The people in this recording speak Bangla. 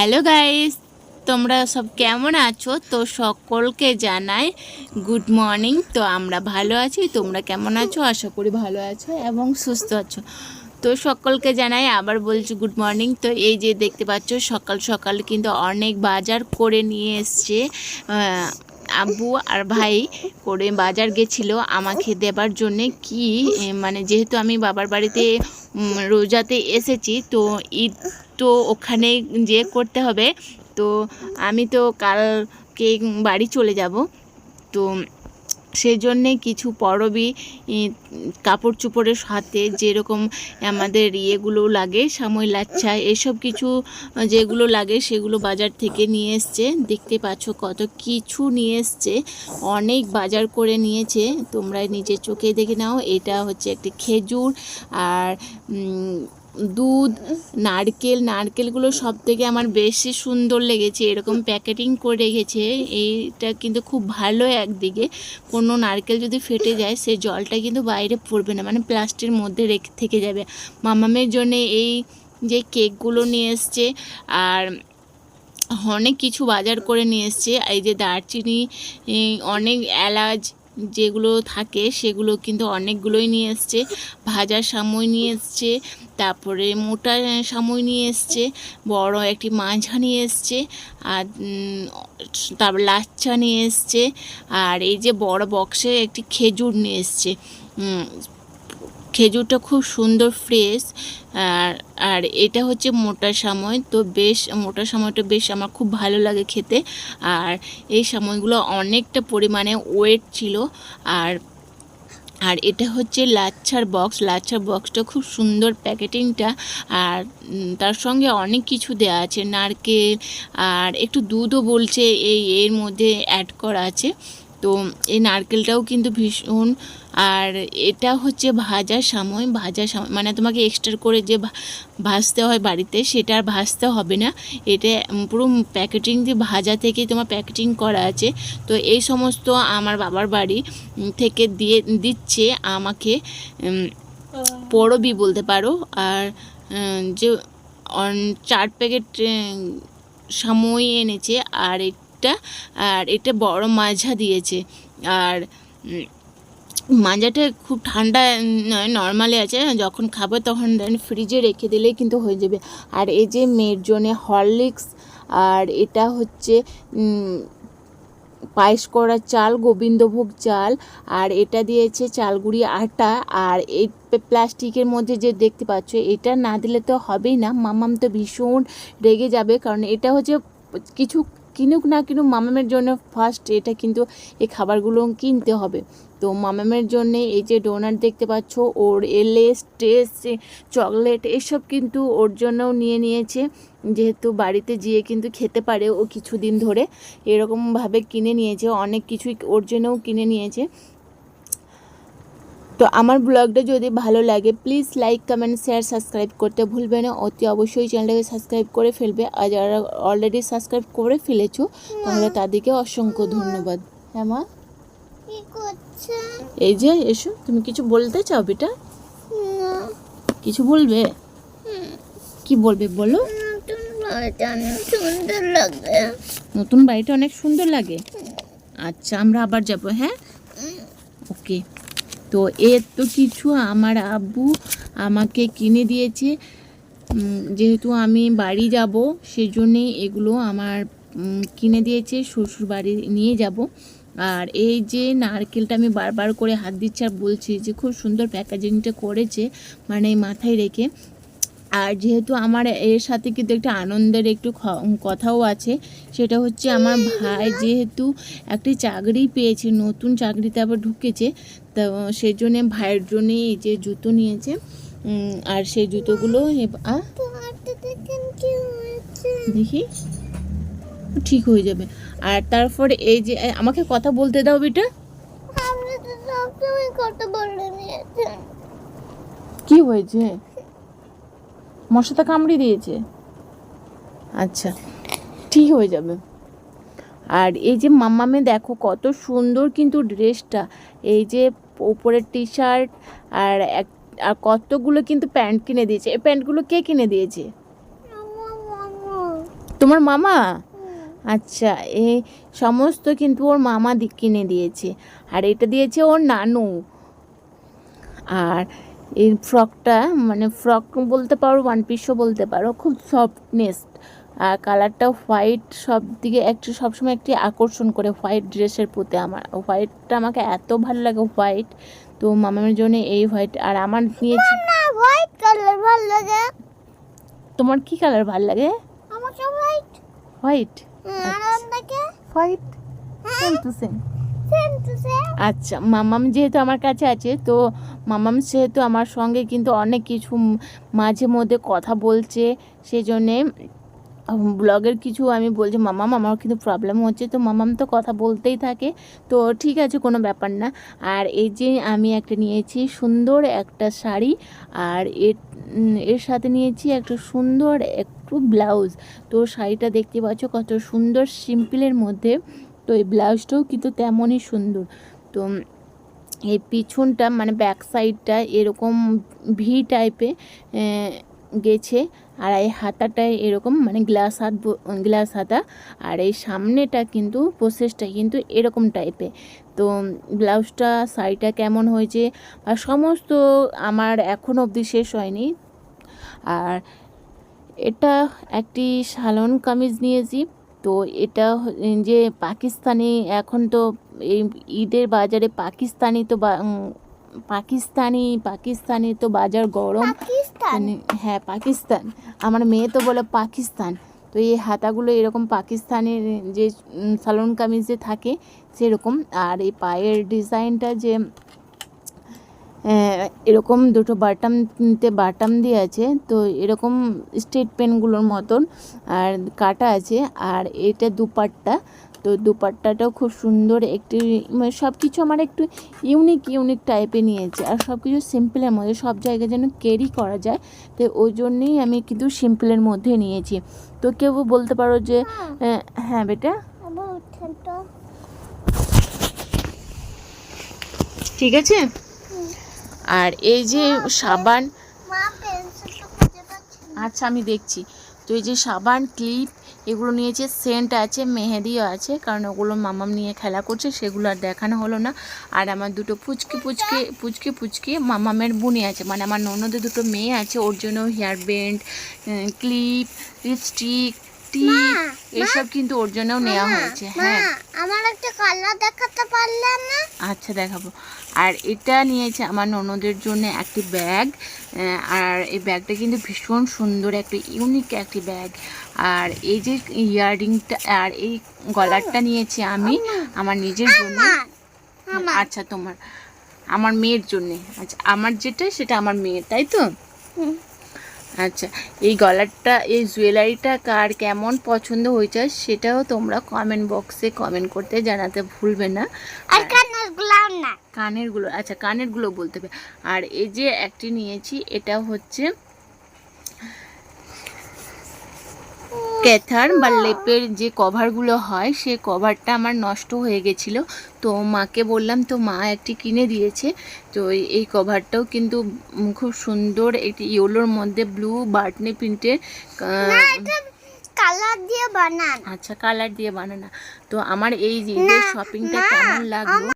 হ্যালো গাইস, তোমরা সব কেমন আছো? তো সকলকে জানাই গুড মর্নিং। তো আমরা ভালো আছি, তোমরা কেমন আছো? আশা করি ভালো আছো এবং সুস্থ আছো। তো সকলকে জানাই আবার বলছি গুড মর্নিং। তো এই যে দেখতে পাচ্ছ, সকাল সকাল কিন্তু অনেক বাজার করে নিয়ে এসছে আব্বু আর ভাই করে বাজার গেছিল আমাকে দেবার জন্যে কি মানে যেহেতু আমি বাবার বাড়িতে রোজাতে এসেছি, তো ঈদ তো ওখানে যে করতে হবে, তো আমি তো কালকে বাড়ি চলে যাব, তো সেই জন্যে কিছু পরবি কাপড় চোপড়ের সাথে যেরকম আমাদের ইয়েগুলো লাগে সাময় লাচ্ছা, এসব কিছু যেগুলো লাগে সেগুলো বাজার থেকে নিয়ে এসছে। দেখতে পাচ্ছ কত কিছু নিয়ে এসছে, অনেক বাজার করে নিয়েছে। তোমরা নিজের চোখে দেখে নাও, এটা হচ্ছে একটি খেজুর আর দুধ, নারকেল, নারকেলগুলো সব থেকে আমার বেশি সুন্দর লেগেছে, এরকম প্যাকেটিং করে রেখেছে। এইটা কিন্তু খুব ভালো একদিকে। কোনো নারকেল যদি ফেটে যায়, সে জলটা কিন্তু বাইরে পড়বে না মানে প্লাস্টিকের মধ্যে রেখে, থেকে যাবে। মামামের জন্য এই যে কেকগুলো নিয়ে এসছে, আর অনেক কিছু বাজার করে নিয়ে এসছে। এই যে দারচিনি অনেক এলাচ যেগুলো থাকে সেগুলো কিন্তু অনেকগুলোই নিয়ে এসছে। ভাজার সাময় নিয়ে এসছে, তারপরে মোটা সাময় নিয়ে এসছে, বড় একটি মাঝা নিয়ে এসছে, আর তারপর লাচ্ছা নিয়ে এসছে, আর এই যে বড় বক্সে একটি খেজুর নিয়ে এসছে। খেজুরটা খুব সুন্দর ফ্রেশ আর আর এটা হচ্ছে মোটা সময়। তো বেশ, মোটা সময়টা বেশ আমার খুব ভালো লাগে খেতে। আর এই সময়গুলো অনেকটা পরিমাণে ওয়েট ছিল। আর আর এটা হচ্ছে লাচ্ছার বক্স লাচ্ছার বক্সটা খুব সুন্দর প্যাকেটিংটা আর তার সঙ্গে অনেক কিছু দেওয়া আছে। নারকেল, আর একটু দুধও বলছে এই, এর মধ্যে অ্যাড করা আছে। তো এই নারকেলটাও কিন্তু ভীষণ, আর এটা হচ্ছে ভাজার সাময়, ভাজার সময় মানে তোমাকে এক্সট্রা করে যে ভাজতে হয় বাড়িতে সেটা আর ভাজতে হবে না। এটা পুরো প্যাকেটিং দিয়ে ভাজা থেকে তোমার প্যাকেটিং করা আছে। তো এই সমস্ত আমার বাবার বাড়ি থেকে দিয়ে, দিচ্ছে আমাকে পরবি বলতে পারো। আর যে চার প্যাকেট সময় এনেছে। আর এটা আর এটা বড় মাঝা দিয়েছে। আর মাজাটা খুব ঠান্ডা নয়, নর্মালি আছে যখন খাব তখন ফ্রিজে রেখে দিলেই কিন্তু হয়ে যাবে। আর এই যে মেয়ের জন্যে হরলিক্স, আর এটা হচ্ছে পায়েস করা চাল, গোবিন্দভোগ চাল, আর এটা দিয়েছে চালগুড়ি আটা, আর এই প্লাস্টিকের মধ্যে যে দেখতে পাচ্ছ, এটা না দিলে তো হবেই না। মামাম তো ভীষণ রেগে যাবে, কারণ এটা হচ্ছে, কিছু কিনুক না কিনুক মামামের জন্য ফার্স্ট এটা কিন্তু এই খাবারগুলো কিনতে হবে। তো মামামের জন্য এই যে ডোনাট দেখতে পাচ্ছ, ওর এলেস টেস চকলেট এসব কিন্তু ওর জন্যও নিয়ে নিয়েছে। যেহেতু বাড়িতে যেয়ে কিন্তু খেতে পারে ও কিছুদিন ধরে। এরকমভাবে কিনে নিয়েছে, অনেক কিছুই ওর জন্যও কিনে নিয়েছে। তো আমার ব্লগটা যদি ভালো লাগে please like comment share subscribe করতে ভুলবে না। অতি অবশ্যই চ্যানেলটাকে সাবস্ক্রাইব করে ফেলবে। আর যারা অলরেডি সাবস্ক্রাইব করে ফেলেছো তাহলে তাদেরকে অসংখ্য ধন্যবাদ। হ্যাঁ মা? এই যে এসো। তুমি কিছু বলতে চাও বেটা? কিছু বলবে? কি বলবে বলো? নতুন বাড়িটা অনেক সুন্দর লাগে। নতুন বাড়িটা অনেক সুন্দর লাগে? আচ্ছা আমরা আবার যাব হ্যাঁ? ওকে তো এর তো কিছু আমার আব্বু আমাকে কিনে দিয়েছে। যেহেতু আমি বাড়ি যাব সেজন্যে এগুলো আমার কিনে দিয়েছে, শ্বশুর বাড়ি নিয়ে যাব। আর এই যে নারকেলটা আমি বারবার করে হাত দিচ্ছি আর বলছি যে খুব সুন্দর প্যাকেজিংটা করেছে মানে মাথায় রেখে। আর যেহেতু আমার এর সাথে কিন্তু একটা আনন্দের একটু কথাও আছে সেটা হচ্ছে আমার ভাই যেহেতু একটি চাকরি পেয়েছে নতুন চাকরিতে আবার ঢুকেছে তো সেই জন্যে ভাইয়ের জন্যে এই যে জুতো নিয়েছে আর সেই জুতোগুলো দেখি। ঠিক হয়ে যাবে। আর তারপরে এই যে আমাকে কথা বলতে দাও বেটা। কি হয়েছে? মশাটা কামড়ে দিয়েছে। আচ্ছা। ঠিক হয়ে যাবে। আর এই যে মাম্মামে দেখো কত সুন্দর কিন্তু ড্রেসটা। এই যে ওপরের টি শার্ট আর এক আর কতগুলো কিন্তু প্যান্ট কিনে দিয়েছে। এই প্যান্টগুলো কে কিনে দিয়েছে। তোমার মামা? আচ্ছা এই সমস্ত কিন্তু ওর মামা কিনে দিয়েছে। আর এটা দিয়েছে ওর নানু। আর এই ফ্রকটা মানে ফ্রক বলতে পারো ওয়ান পিসও বলতে পারো খুব সফটনেস আর কালারটা হোয়াইট সব দিকে একটু সবসময় একটি আকর্ষণ করে হোয়াইট ড্রেসের প্রতি আমার। হোয়াইটটা আমাকে এত ভালো লাগে হোয়াইট তো মামার জন্য এই হোয়াইট আর আমার নিয়েছি হোয়াইট কালার ভালো লাগে। তোমার কি কালার ভালো লাগে? White white white same to same আচ্ছা মামাম যেহেতু আমার কাছে আছে, তো মামাম সেহেতু আমার সঙ্গে কিন্তু অনেক কিছু মাঝে মধ্যে কথা বলছে সেই জন্যে ব্লগের কিছু আমি বলছি, মামাম, আমার কিন্তু প্রবলেম হচ্ছে। তো মামাম তো কথা বলতেই থাকে, তো ঠিক আছে, কোনো ব্যাপার না। আর এই যে আমি একটা নিয়েছি সুন্দর একটা শাড়ি, আর এর এর সাথে নিয়েছি একটা সুন্দর একটু ব্লাউজ। তো শাড়িটা দেখতে পাচ্ছ, কত সুন্দর সিম্পলের মধ্যে। তো এই ব্লাউজটাও কিন্তু তেমনই সুন্দর। তো এই পিছনটা মানে ব্যাক সাইডটা এরকম ভি টাইপে গেছে। আর এই হাতাটায় এরকম মানে গ্লাস হাত গ্লাস হাতা। আর এই সামনেটা কিন্তু প্রসেসটা কিন্তু এরকম টাইপে তো ব্লাউজটা শাড়িটা কেমন হয়েছে? আর সমস্ত আমার এখন অবধি শেষ হয়নি। আর এটা একটি সালন কামিজ নিয়েছি। তো এটা যে পাকিস্তানি এখন তো এই ঈদের বাজারে পাকিস্তানি তো পাকিস্তানি পাকিস্তানি তো বাজার গরম। মানে হ্যাঁ পাকিস্তান। আমার মেয়ে তো বলে পাকিস্তান। তো এই হাতাগুলো এরকম পাকিস্তানের যে সালোন কামিজ থাকে সেরকম। আর এই পায়ের ডিজাইনটা যে এরকম দুটো বাটাম বাটামতে বাটাম দিয়ে আছে তো এরকম স্টেট পেনগুলোর মতন আর কাটা আছে আর এটা দুপাট্টা তো দুপাট্টাটাও খুব সুন্দর একটি মানে সব কিছু আমার একটু ইউনিক ইউনিক টাইপে নিয়েছে আর সব কিছু সিম্পলের মধ্যে সব জায়গায় যেন ক্যারি করা যায় তো ওই জন্যেই আমি কিন্তু সিম্পলের মধ্যে নিয়েছি। তো কেউ বলতে পারো যে হ্যাঁ। বেটা? উঠেন তো ঠিক আছে? আর এই যে সাবান। আচ্ছা আমি দেখছি। তো এই যে সাবান ক্লিপ এগুলো নিয়েছে সেন্ট আছে মেহেদিও আছে কারণ ওগুলো মামাম নিয়ে খেলা করছে সেগুলো আর দেখানো হলো না। আর আমার দুটো পুচকি পুচকি পুচকি পুচকি মামামের বুনি আছে। মানে আমার ননদের দুটো মেয়ে আছে ওর জন্য হেয়ার ব্যান্ড ক্লিপ লিপস্টিক টিপ এসব কিন্তু ওর জন্যও নেওয়া হয়েছে হ্যাঁ। আমার একটা কালার দেখাতে পারলেন না? আচ্ছা দেখাবো। আর এটা নিয়েছে আমার ননদের জন্য একটি ব্যাগ আর এই ব্যাগটা কিন্তু ভীষণ সুন্দর একটি ইউনিক একটি ব্যাগ। আর এই যে ইয়াররিংটা আর এই গলারটা নিয়েছি আমি আমার নিজের জন্য। আচ্ছা তোমার আমার মেয়ের জন্যে। আচ্ছা আমার যেটা সেটা আমার মেয়ের তাই তো? আচ্ছা এই গলারটা এই জুয়েলারিটা কার কেমন পছন্দ হয়েছে সেটাও তোমরা কমেন্ট বক্সে কমেন্ট করতে জানাতে ভুলবে না। আর না। কানেরগুলো আচ্ছা কানেরগুলো বলতে হবে। আর এই যে একটি নিয়েছি এটা হচ্ছে ক্যাথার বা লেপের যে কভারগুলো হয় সে কভারটা আমার নষ্ট হয়ে গেছিল। তো মাকে বললাম তো মা একটি কিনে দিয়েছে। তো এই- কভারটাও কিন্তু খুব সুন্দর একটি ইয়েলোর মধ্যে ব্লু বাটনি প্রিন্টের কালার দিয়ে বানান। আচ্ছা কালার দিয়ে বানানো তো আমার এই যে শপিংটা কেমন লাগল?